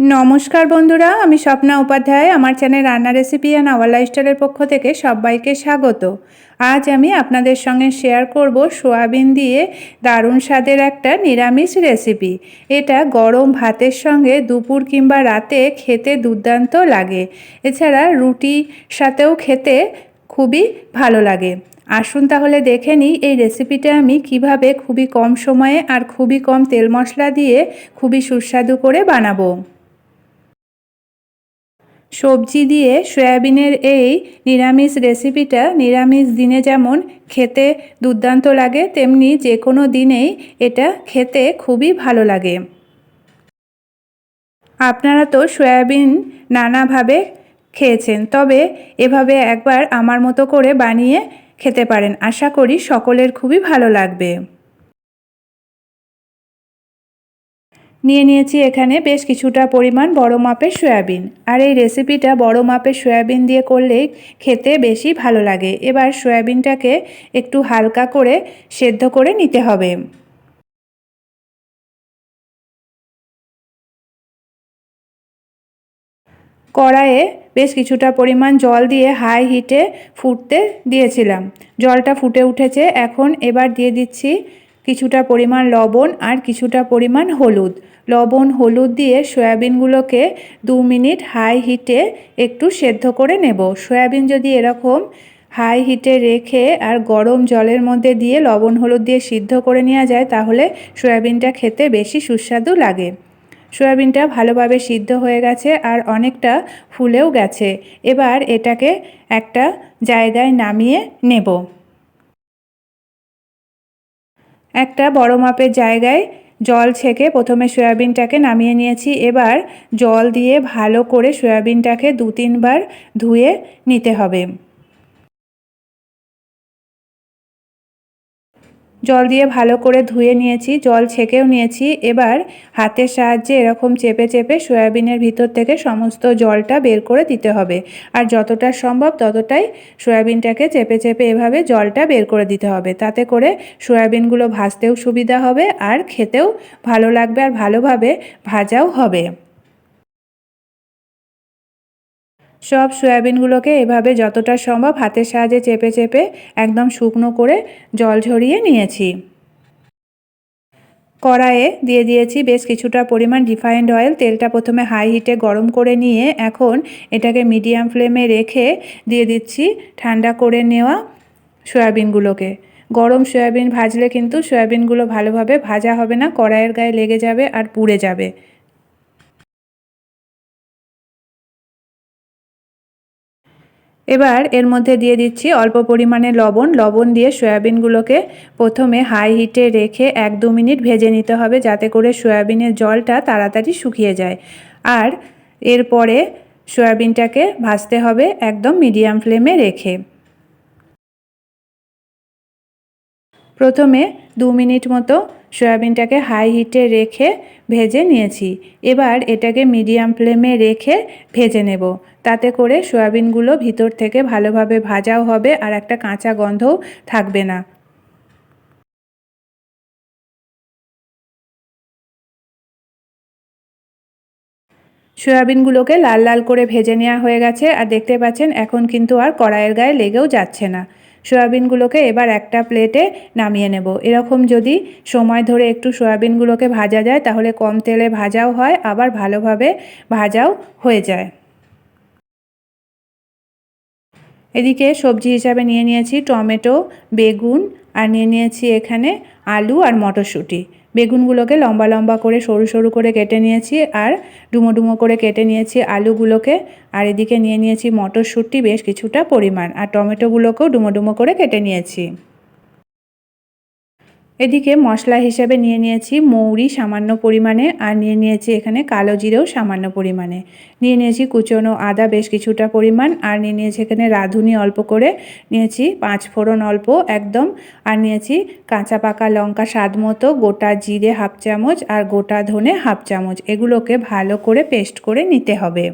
নমস্কার বন্ধুরা, আমি স্বপ্না উপাধ্যায়। আমার চ্যানেল রান্না রেসিপি অ্যান্ড আওয়ার লাইফস্টাইলের পক্ষ থেকে সবাইকে স্বাগত। আজ আমি আপনাদের সঙ্গে শেয়ার করব সোয়াবিন দিয়ে দারুণ স্বাদের একটা নিরামিষ রেসিপি। এটা গরম ভাতের সঙ্গে দুপুর কিংবা রাতে খেতে দুর্দান্ত লাগে। এছাড়া রুটি সাথেও খেতে খুবই ভালো লাগে। আসুন তাহলে দেখে নিই এই রেসিপিটা আমি কীভাবে খুবই কম সময়ে আর খুবই কম তেল মশলা দিয়ে খুবই সুস্বাদু করে বানাবো। সবজি দিয়ে সয়াবিনের এই নিরামিষ রেসিপিটা নিরামিষ দিনে যেমন খেতে দুর্দান্ত লাগে, তেমনি যে কোনো দিনেই এটা খেতে খুবই ভালো লাগে। আপনারা তো সয়াবিন নানাভাবে খেয়েছেন, তবে এভাবে একবার আমার মতো করে বানিয়ে খেতে পারেন। আশা করি সকলের খুবই ভালো লাগবে। নিয়ে নিয়েছি এখানে বেশ কিছুটা পরিমাণ বড় মাপের সয়াবিন। আর এই রেসিপিটা বড় মাপের সয়াবিন দিয়ে করলে খেতে বেশি ভালো লাগে। এবার সয়াবিনটাকে একটু হালকা করে সেদ্ধ করে নিতে হবে। কড়াইয়ে বেশ কিছুটা পরিমাণ জল দিয়ে হাই হিটে ফুটতে দিয়েছিলাম। জলটা ফুটে উঠেছে। এখন এবার দিয়ে দিচ্ছি কিছুটা পরিমাণ লবণ আর কিছুটা পরিমাণ হলুদ। লবণ, হলুদ দিয়ে সয়াবিনগুলোকে দু মিনিট হাই হিটে একটু সেদ্ধ করে নেব। সয়াবিন যদি এরকম হাই হিটে রেখে আর গরম জলের মধ্যে দিয়ে লবণ, হলুদ দিয়ে সিদ্ধ করে নেওয়া যায়, তাহলে সয়াবিনটা খেতে বেশি সুস্বাদু লাগে। সয়াবিনটা ভালোভাবে সিদ্ধ হয়ে গেছে আর অনেকটা ফুলেও গেছে। এবার এটাকে একটা জায়গায় নামিয়ে নেব। একটা বড় মাপের জায়গায় জল ছেঁকে প্রথমে সয়াবিনটাকে নামিয়ে নিয়েছি। এবার জল দিয়ে ভালো করে সয়াবিনটাকে দু তিনবার ধুয়ে নিতে হবে। জল দিয়ে ভালো করে ধুয়ে নিয়েছি, জল ছেঁকেও নিয়েছি। এবার হাতের সাহায্যে এরকম চেপে চেপে সয়াবিনের ভিতর থেকে সমস্ত জলটা বের করে দিতে হবে। আর যতটা সম্ভব ততটাই সয়াবিনটাকে চেপে চেপে এভাবে জলটা বের করে দিতে হবে। তাতে করে সয়াবিনগুলো ভাজতেও সুবিধা হবে আর খেতেও ভালো লাগবে আর ভালোভাবে ভাজাও হবে। সব সয়াবিনগুলোকে এভাবে যতটা সম্ভব হাতের সাহায্যে চেপে চেপে একদম শুকনো করে জল ঝরিয়ে নিয়েছি। কড়াইয়ে দিয়ে দিয়েছি বেশ কিছুটা পরিমাণ রিফাইন্ড অয়েল তেলটা প্রথমে হাই হিটে গরম করে নিয়ে এখন এটাকে মিডিয়াম ফ্লেমে রেখে দিয়ে দিচ্ছি ঠান্ডা করে নেওয়া সয়াবিনগুলোকে। গরম সয়াবিন ভাজলে কিন্তু সয়াবিনগুলো ভালোভাবে ভাজা হবে না, কড়াইয়ের গায়ে লেগে যাবে আর পুড়ে যাবে। এবার এর মধ্যে দিয়ে দিচ্ছি অল্প পরিমাণে লবণ। লবণ দিয়ে সয়াবিনগুলোকে প্রথমে হাই হিটে রেখে এক দু মিনিট ভেজে নিতে হবে যাতে করে সয়াবিনের জলটা তাড়াতাড়ি শুকিয়ে যায়। আর এরপরে সয়াবিনটাকে ভাজতে হবে একদম মিডিয়াম ফ্লেমে রেখে। প্রথমে দু মিনিট মতো সয়াবিনটাকে হাই হিটে রেখে ভেজে নিয়েছি। এবার এটাকে মিডিয়াম ফ্লেমে রেখে ভেজে নেব। তাতে করে সয়াবিনগুলো ভিতর থেকে ভালোভাবে ভাজাও হবে আর একটা কাঁচা গন্ধও থাকবে না। সয়াবিনগুলোকে লাল লাল করে ভেজে নেওয়া হয়ে গেছে আর দেখতে পাচ্ছেন এখন কিন্তু আর কড়াইয়ের গায়ে লেগেও যাচ্ছে না। সয়াবিনগুলোকে এবার একটা প্লেটে নামিয়ে নেব। এরকম যদি সময় ধরে একটু সয়াবিনগুলোকে ভাজা যায়, তাহলে কম তেলে ভাজাও হয়, আবার ভালোভাবে ভাজাও হয়ে যায়। এদিকে সবজি হিসাবে নিয়ে নিয়েছি টমেটো, বেগুন, আর নিয়ে নিয়েছি এখানে আলু আর মটরশুঁটি। বেগুনগুলোকে লম্বা লম্বা করে সরু সরু করে কেটে নিয়েছি আর ডুমো ডুমো করে কেটে নিয়েছি আলুগুলোকে। আর এদিকে নিয়ে নিয়েছি মটরশুঁটি, বেশ কিছুটা পরিমাণ। আর টমেটোগুলোকেও ডুমো ডুমো করে কেটে নিয়েছি। এদিকে মশলা হিসেবে নিয়ে নিয়েছি মৌরি সামান্য পরিমাণে আর নিয়ে নিয়েছি এখানে কালো জিরেও সামান্য পরিমাণে। নিয়ে নিয়েছি কুচনো আদা বেশ কিছুটা পরিমাণ আর নিয়ে নিয়েছি এখানে রাঁধুনি অল্প করে। নিয়েছি পাঁচ ফোড়ন অল্প একদম আর নিয়েছি কাঁচা পাকা লঙ্কা স্বাদ মতো গোটা জিরে হাফ চামচ আর গোটা ধনে হাফ চামচ। এগুলোকে ভালো করে পেস্ট করে নিতে হবে।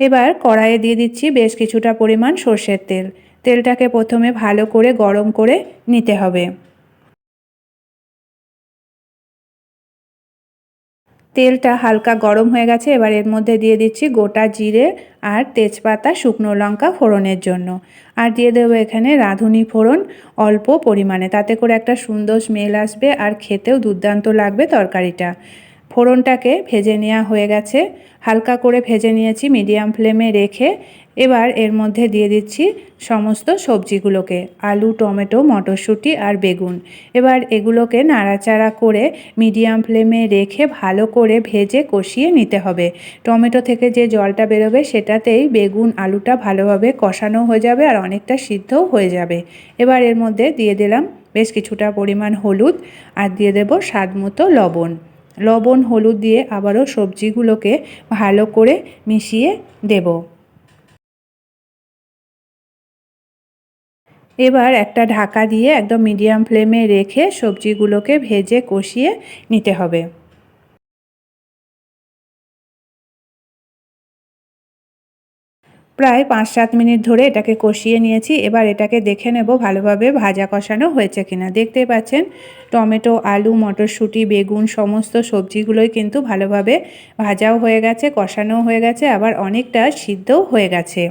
এবার কড়াইয়ে দিয়ে দিচ্ছি বেশ কিছুটা পরিমাণ সর্ষের তেল। তেলটাকে প্রথমে ভালো করে গরম করে নিতে হবে। তেলটা হালকা গরম হয়ে গেছে, এবার এর মধ্যে দিয়ে দিচ্ছি গোটা জিরে আর তেজপাতা, শুকনো লঙ্কা ফোড়নের জন্য। আর দিয়ে দেবো এখানে রাঁধুনি ফোড়ন অল্প পরিমাণে, তাতে করে একটা সুন্দর স্মেল আসবে আর খেতেও দুর্দান্ত লাগবে তরকারিটা। ফোড়নটাকে ভেজে নেওয়া হয়ে গেছে। হালকা করে ভেজে নিয়েছি, মিডিয়াম ফ্লেমে রেখে এবার এর মধ্যে দিয়ে দিচ্ছি সমস্ত সবজিগুলোকে, আলু, টমেটো, মটরশুঁটি আর বেগুন। এবার এগুলোকে নাড়াচাড়া করে মিডিয়াম ফ্লেমে রেখে ভালো করে ভেজে কষিয়ে নিতে হবে। টমেটো থেকে যে জলটা বেরোবে সেটাতেই বেগুন, আলুটা ভালোভাবে কষানো হয়ে যাবে আর অনেকটা সিদ্ধও হয়ে যাবে। এবার এর মধ্যে দিয়ে দিলাম বেশ কিছুটা পরিমাণ হলুদ আর দিয়ে দেব স্বাদ মতো লবণ। লবণ, হলুদ দিয়ে আবারও সবজিগুলোকে ভালো করে মিশিয়ে দেব। এবার একটা ঢাকা দিয়ে একদম মিডিয়াম ফ্লেমে রেখে সবজিগুলোকে ভেজে কষিয়ে নিতে হবে। প্রায় পাঁচ সাত মিনিট ধরে এটাকে কষিয়ে নিয়েছি। এবার এটাকে দেখে নেব ভালোভাবে ভাজা কষানো হয়েছে কিনা। দেখতে পাচ্ছেন, টমেটো, আলু, মটরশুঁটি, বেগুন, সমস্ত সবজিগুলোই কিন্তু ভালোভাবে ভাজাও হয়ে গেছে, কষানোও হয়ে গেছে, আবার অনেকটা সিদ্ধও হয়ে গেছে।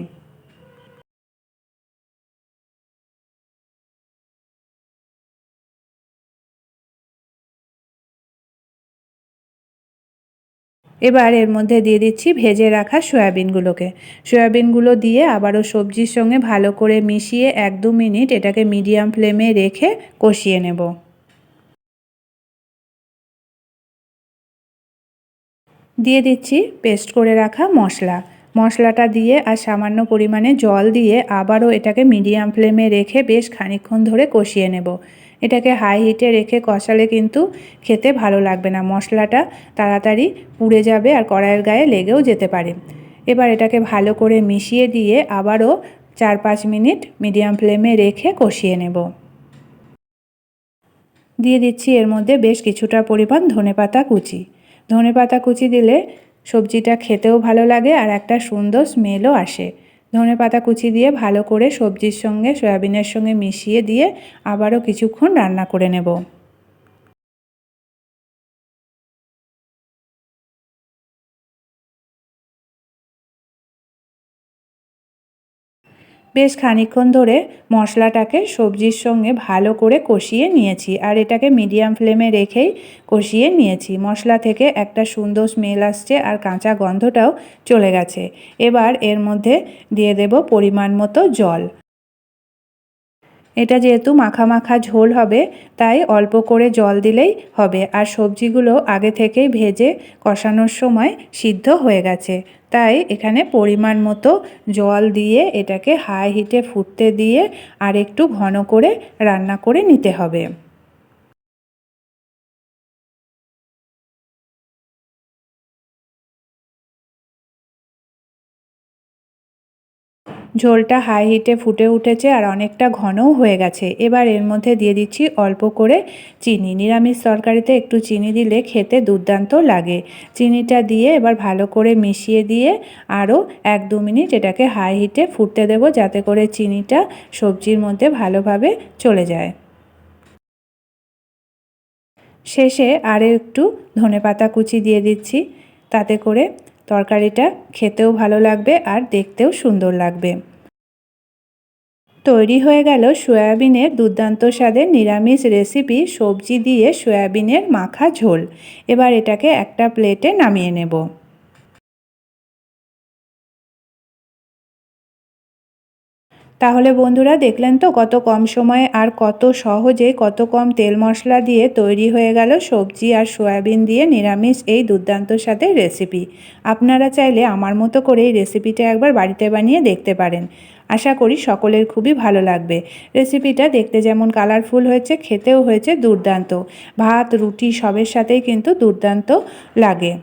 এবার এর মধ্যে দিয়ে দিচ্ছি ভেজে রাখা সয়াবিনগুলোকে। সয়াবিনগুলো দিয়ে আবারও সবজির সঙ্গে ভালো করে মিশিয়ে এক দু মিনিট এটাকে মিডিয়াম ফ্লেমে রেখে কষিয়ে নেব। দিয়ে দিচ্ছি পেস্ট করে রাখা মশলা। মশলাটা দিয়ে আর সামান্য পরিমাণে জল দিয়ে আবারও এটাকে মিডিয়াম ফ্লেমে রেখে বেশ খানিক্ষণ ধরে কষিয়ে নেব। এটাকে হাই হিটে রেখে কষালে কিন্তু খেতে ভালো লাগবে না। মশলাটা তাড়াতাড়ি পুড়ে যাবে আর কড়াইয়ের গায়ে লেগেও যেতে পারে। এবার এটাকে ভালো করে মিশিয়ে দিয়ে আবারও চার পাঁচ মিনিট মিডিয়াম ফ্লেমে রেখে কষিয়ে নেব। দিয়ে দিচ্ছি এর মধ্যে বেশ কিছুটা পরিমাণ ধনেপাতা কুচি। ধনেপাতা কুচি দিলে সবজিটা খেতেও ভালো লাগে আর একটা সুন্দর স্মেলও আসে। ধনে পাতা কুচি দিয়ে ভালো করে সবজির সঙ্গে, সয়াবিনের সঙ্গে মিশিয়ে দিয়ে আবারও কিছুক্ষণ রান্না করে নেব। বেশ খানিক্ষণ ধরে মশলাটাকে সবজির সঙ্গে ভালো করে কষিয়ে নিয়েছি আর এটাকে মিডিয়াম ফ্লেমে রেখেই কষিয়ে নিয়েছি। মশলা থেকে একটা সুন্দর স্মেল আসছে আর কাঁচা গন্ধটাও চলে গেছে। এবার এর মধ্যে দিয়ে দেব পরিমাণ মতো জল। এটা যেহেতু মাখা মাখা ঝোল হবে, তাই অল্প করে জল দিলেই হবে। আর সবজিগুলো আগে থেকেই ভেজে কষানোর সময় সিদ্ধ হয়ে গেছে। তাই এখানে পরিমাণ মতো জল দিয়ে এটাকে হাই হিটে ফুটতে দিয়ে আর একটু ঘন করে রান্না করে নিতে হবে। ঝোলটা হাই হিটে ফুটে উঠেছে আর অনেকটা ঘনও হয়ে গেছে। এবার এর মধ্যে দিয়ে দিচ্ছি অল্প করে চিনি। নিরামিষ তরকারিতে একটু চিনি দিলে খেতে দুর্দান্ত লাগে। চিনিটা দিয়ে এবার ভালো করে মিশিয়ে দিয়ে আরও এক দু মিনিট এটাকে হাই হিটে ফুটতে দেবো যাতে করে চিনিটা সবজির মধ্যে ভালোভাবে চলে যায়। শেষে আরও একটু ধনে পাতা কুচি দিয়ে দিচ্ছি। তাতে করে তরকারিটা খেতেও ভালো লাগবে আর দেখতেও সুন্দর লাগবে। তৈরি হয়ে গেল সয়াবিনের দুর্দান্ত স্বাদের নিরামিষ রেসিপি সবজি দিয়ে সয়াবিনের মাখা ঝোল। এবার এটাকে একটা প্লেটে নামিয়ে নেব। তাহলে বন্ধুরা দেখলেন তো কত কম সময়ে আর কত সহজে কত কম তেল মশলা দিয়ে তৈরি হয়ে গেল সবজি আর সয়াবিন দিয়ে নিরামিষ এই দুর্দান্ত সাথে রেসিপি আপনারা চাইলে আমার মতো করে এই রেসিপিটা একবার বাড়িতে বানিয়ে দেখতে পারেন। আশা করি সকলের খুবই ভালো লাগবে। রেসিপিটা দেখতে যেমন কালারফুল হয়েছে, খেতেও হয়েছে দুর্দান্ত। ভাত, রুটি সবের সাথেই কিন্তু দুর্দান্ত লাগে।